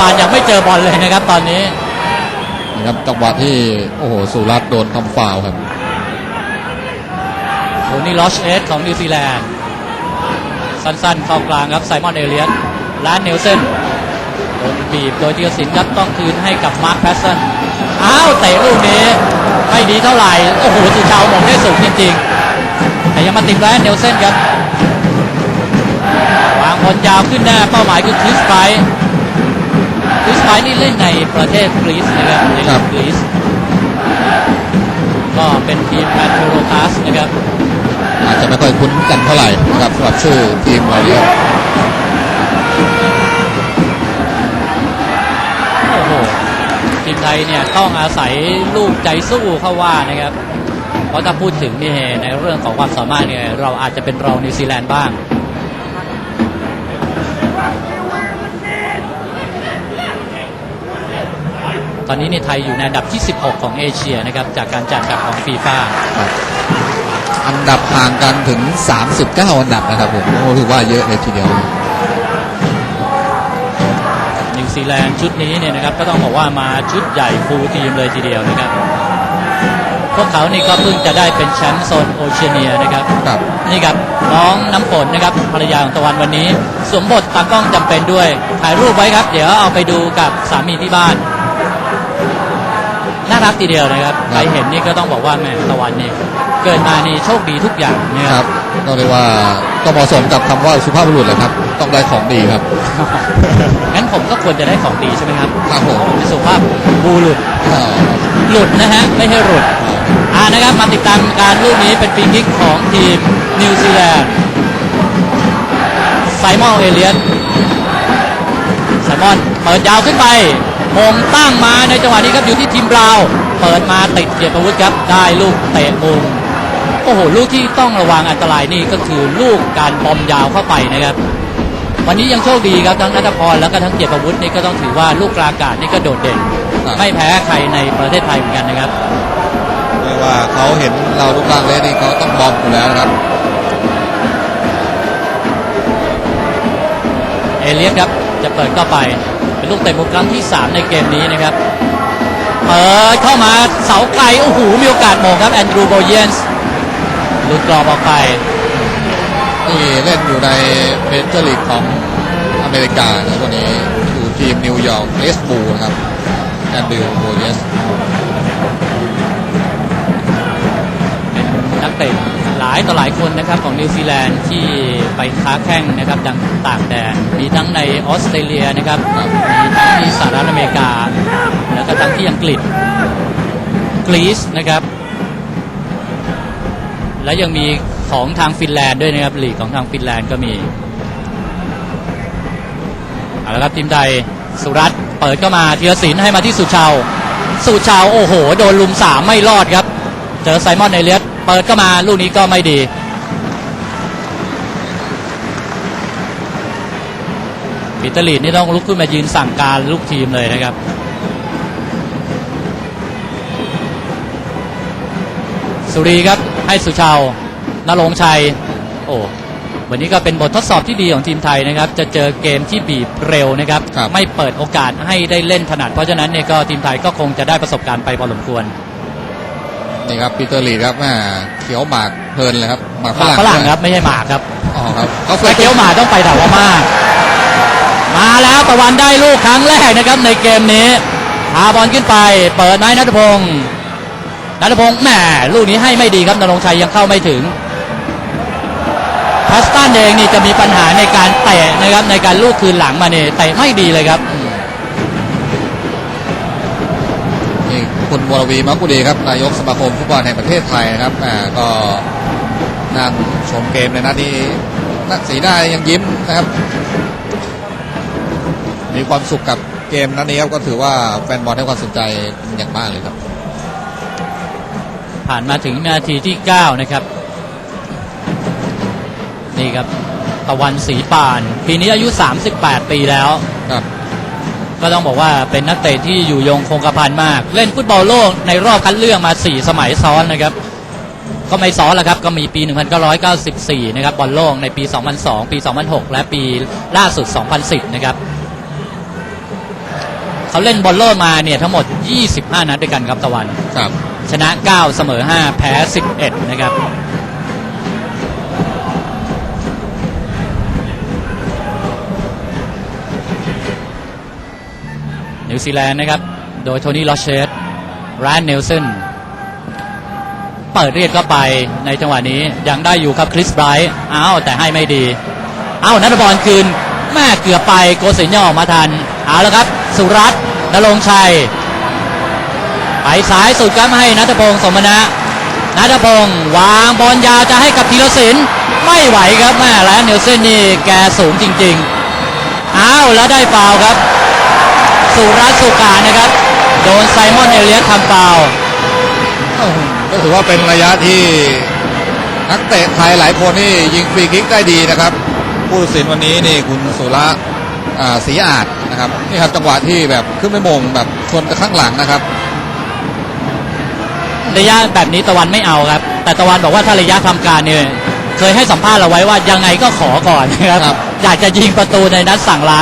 ปานยังไม่เจอบอลเลยนะครับตอนนี้นะครับจังหวะที่โอ้โหสุรัตน์โดนทำฟาวล์ครับโทนี่ลอชเอสของนิวซีแลนด์สั้นๆเข้ากลางครับไซมอนเอเลียสและเนลเซนโดนบีบโดยธีรศิลป์ครับต้องคืนให้กับมาร์คแพสซันอ้าวเตะลูกนี้ไม่ดีเท่าไหร่ โอ้โหสุชาวหมงได้สูงจริงๆ แต่ยังมาติดไว้เนลเซนครับวางบอลยาวขึ้นแน่เป้าหมายคือคริสไบรท์ คริสไบรท์นี่เล่นในประเทศกรีซนะครับในครับกรีซก็เป็นทีมแมทโรคาสนะครับ อาจจะไม่ค่อยคุ้นกันเท่าไหร่นะครับสำหรับชื่อทีมเราเนี่ยโอ้โหทีมไทยเนี่ยต้องอาศัยลูกใจสู้เข้าว่านะครับ เพราะถ้าพูดถึงนี่ในเรื่องของความสามารถเนี่ยเราอาจจะเป็นรองนิวซีแลนด์บ้าง ตอนนี้ในไทยอยู่ในอันดับที่ 16 ของเอเชียนะครับจากการจัดอันดับของฟีฟ่าครับอันดับห่างกันถึง 39 อันดับนะครับผมโอ้ถือว่าเยอะเลยทีเดียว นิวซีแลนด์ชุดนี้เนี่ยนะครับก็ต้องบอกว่ามาชุดใหญ่ฟูลทีมเลยทีเดียวนะครับ พวกเขานี่ก็เพิ่งจะได้เป็นแชมป์โซนโอเชียเนียนะครับครับ นี่ครับน้องน้ำฝนนะครับภรรยาของตะวันวันนี้ สวมบทตากล้องจำเป็นด้วยถ่ายรูปไว้ครับ เดี๋ยวเอาไปดูกับสามีที่บ้าน น่ารักทีเดียวนะครับครับใครเห็นนี่ก็ต้องบอกว่าแหม่ตะวันนี่เกิดมานี่โชคดีทุกอย่างเนี่ยครับก็เรียกว่าก็เหมาะสมกับคำว่าสุภาพบุรุษเลยครับ ต้องได้ของดีครับงั้นผมก็ควรจะได้ของดีใช่ไหมครับครับผมเป็นสุภาพบูรุษอ่าหลุดนะฮะไม่ใช่หลุดอ่านะครับมาติดตามการลูกนี้เป็นฟรีคิกของทีมนิวซีแลนด์ไซมอนเอเลียนไซมอนเปิดยาวขึ้นไป มงตั้งมาในจังหวะนี้ครับอยู่ที่ทีมบราวน์เปิดมาติดเกียรติประวุฒิครับได้ลูกเตะมุมโอ้โหลูกที่ต้องระวังอันตรายนี่ก็คือลูกการบอมยาวเข้าไปนะครับ วันนี้ยังโชคดีครับทั้งนัทพรแล้วก็ทั้งเกียรติประวุฒินี่ก็ต้องถือว่าลูกกลางอากาศนี่ก็โดดเด่น ครับ ไม่แพ้ใครในประเทศไทยเหมือนกันนะครับ เรียกว่าเขาเห็นเรารูปร่างเล็กนี่เขาต้องบอมอยู่แล้วนะครับ เอเลียสครับจะเปิดเข้าไป เป็นลูกเตะมุมครั้งที่ 3 ในเกมนี้นะครับเปิดเข้ามาเสาไกลโอ้โหมีโอกาสโมงครับแอนดรูโบเยนส์หลุดกรอบออกไปนี่เล่นอยู่ในเมเจอร์ลีกของอเมริกานะวันนี้อยู่ทีมนิวยอร์กเอสบูนะครับแอนดรูโบเยสเป็นนักเตะหลายต่อหลายคนนะครับของนิวซีแลนด์ที่ไปค้าแข้งนะครับดังต่างแดนมีทั้งในออสเตรเลียนะครับมีทั้งที่สหรัฐอเมริกา แล้วก็ทั้งที่อังกฤษกรีซนะครับ และยังมีของทางฟินแลนด์ด้วยนะครับลีกของทางฟินแลนด์ก็มีเอาละครับทีมไทยสุรัตน์เปิดเข้ามาธีรศิลป์ให้มาที่สุชาวสุชาวโอ้โห โดนลุมสามไม่รอดครับ เจอไซมอนเอเลียส ปิดเข้ามาลูกนี้ก็ไม่ดีปีเตอร์ลีดนี่ต้องลุกขึ้นมายืนสั่งการลูกทีมเลยนะครับสุรีครับให้สุชาวนรงค์ชัย โอ้วันนี้ก็เป็นบททดสอบที่ดีของทีมไทยนะครับ จะเจอเกมที่บีบเร็วนะครับครับไม่เปิดโอกาสให้ได้เล่นถนัด เพราะฉะนั้นเนี่ยก็ทีมไทยก็คงจะได้ประสบการณ์ไปพอสมควร นี่ครับปีเตอร์ลีดครับแม่เขียวหมากเพลินเลยครับหมากหมากฝฝรั่รั่งงครับไม่ใช่หมากครับอ๋อครับเขาเคถ้ายเกี้ยวหมากต้องไปดาวามามาแล้วตะวันได้ลูกครั้งแรกนะครับในเกมนี้พาบอลขึ้นไป เปิดไม้นัทพงศ์นัทพงศ์แหมลูกนี้ให้ไม่ดีครับนรงค์ชัยยังเข้าไม่ถึงพัสตันเองนี่จะมีปัญหาในการเตะนะครับในการลูกคืนหลังมาเนี่ยเตะไม่ดีเลยครับนี่ คุณวรวีมักกุดีครับนายกสมาคมฟุตบอลแห่งประเทศไทยนะครับอ่าก็นั่งชมเกมในนัดนี้นักสีหน้ายังยิ้มนะครับ มีความสุขกับเกมนัดนี้ครับก็ถือว่าแฟนบอลให้ความสนใจเป็นอย่างมากเลยครับ ผ่านมาถึงนาทีที่ 9 นะครับ นี่ครับตะวันสีป่าน ปีนี้อายุ 38 ปีแล้วครับ ก็ต้องบอกว่าเป็นนักเตะที่อยู่ยงคงกระพันมาก เล่นฟุตบอลโลกในรอบคัดเลือกมา 4 สมัยซ้อนนะครับ ก็ไม่ซ้อนแล้วครับ ก็มีปี 1994 นะครับบอลโลกในปี 2002 ปี 2006 และปีล่าสุด 2010 นะครับเขาเล่นบอลโลกมาเนี่ยทั้งหมด 25 นัดด้วยกันครับตะวันครับชนะ 9 เสมอ 5 แพ้ 11 นะครับ นิวซีแลนด์นะครับ โดยโทนี่ลอเชสแรนเนลสันเปิดเรียกเข้าไปในจังหวะนี้ยังได้อยู่ครับคริสไบรท์อ้าวแต่ให้ไม่ดีเอ้านัทบอลคืนแม่เกือบไปโกศินย่อมาทันเอาแล้วครับ สุรัตน์นรงชัย ไปสายสุดครับให้นัทพงศ์สมณะนัทพงศ์วางบอลยาวจะให้กับธีรศิลป์ไม่ไหวครับแม่แล้วเนลเซนนี่แกสูงจริงๆอ้าวแล้วได้ฟาวครับ สุรัตน์สุกานะครับ โดนไซมอนเอเลียสทำฟาวล์โอ้โหก็ถือว่าเป็นระยะที่นักเตะไทยหลายคนนี่ยิงฟรีคิกได้ดีนะครับผู้ตัดสินวันนี้นี่คุณสุระอ่าศรีอาจนะครับนี่ครับจังหวะที่แบบขึ้นไปมงแบบชนกับข้างหลังนะครับระยะแบบนี้ตะวันไม่เอาครับ แต่ตะวันบอกว่าถ้าระยะทำการเนี่ยเคยให้สัมภาษณ์เราไว้ว่ายังไงก็ขอก่อนนะครับครับอยากจะยิงประตูในนัดสั่งลา